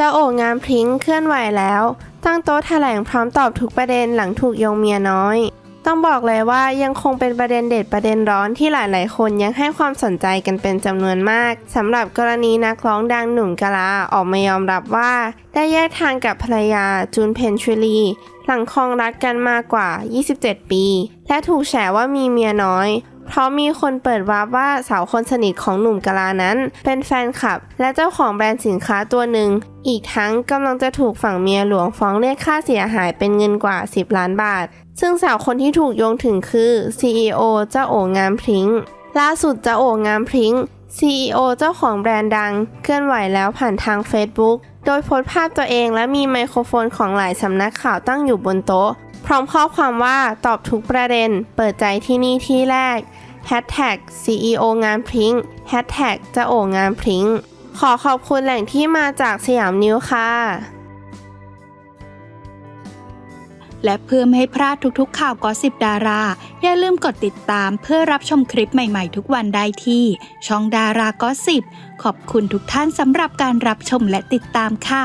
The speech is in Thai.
จ้าโองามพริ้งเคลื่อนไหวแล้ว ตั้งโต๊ะแถลงพร้อมตอบทุกประเด็นหลังถูกโยงเมียน้อย ต้องบอกเลยว่ายังคงเป็นประเด็นเด็ดประเด็นร้อนที่หลายๆ คนยังให้ความสนใจกันเป็นจำนวนมากสำหรับกรณีนักร้องดังหนุ่มกะลาออกมายอมรับว่า ได้แยกทางกับภรรยาจูนเพนชวลีหลังครองรักกันมากกว่า 27 ปี และถูกแฉว่ามีเมียน้อย เพราะมีคนเปิดวาร์ปว่าสาวคนสนิทของหนุ่มกลานั้น เป็นแฟนคลับ และเจ้าของแบรนด์สินค้าตัวหนึ่ง อีกทั้งกำลังจะถูกฝั่งเมียหลวงฟ้องเรียกค่าเสียหายเป็นเงินกว่า 10 ล้านบาท ซึ่งสาวคนที่ถูกโยงถึงคือ CEO เจ้าโองามพริ้งล่าสุดเจ้าโองามพริ้ง CEO เจ้าของแบรนด์ดัง เคลื่อนไหวแล้วผ่านทาง Facebook โดยโพสต์ภาพตัวเองและมีไมโครโฟนของหลายสำนักข่าวตั้งอยู่บนโต๊ะ พร้อมข้อความว่าตอบทุกประเด็น เปิดใจที่นี่ที่แรก Hashtag CEO งามพริ้ง Hashtag เจ้าโองามพริ้ง ขอขอบคุณแหล่งที่มาจากสยามนิวค่ะและเพื่อไม่ให้พลาดทุกๆ ข่าวกอสิบดารา อย่าลืมกดติดตามเพื่อรับชมคลิปใหม่ๆ ทุกวันได้ที่ ช่องดารากอสิบขอบคุณทุกท่านสำหรับการรับชมและติดตามค่ะ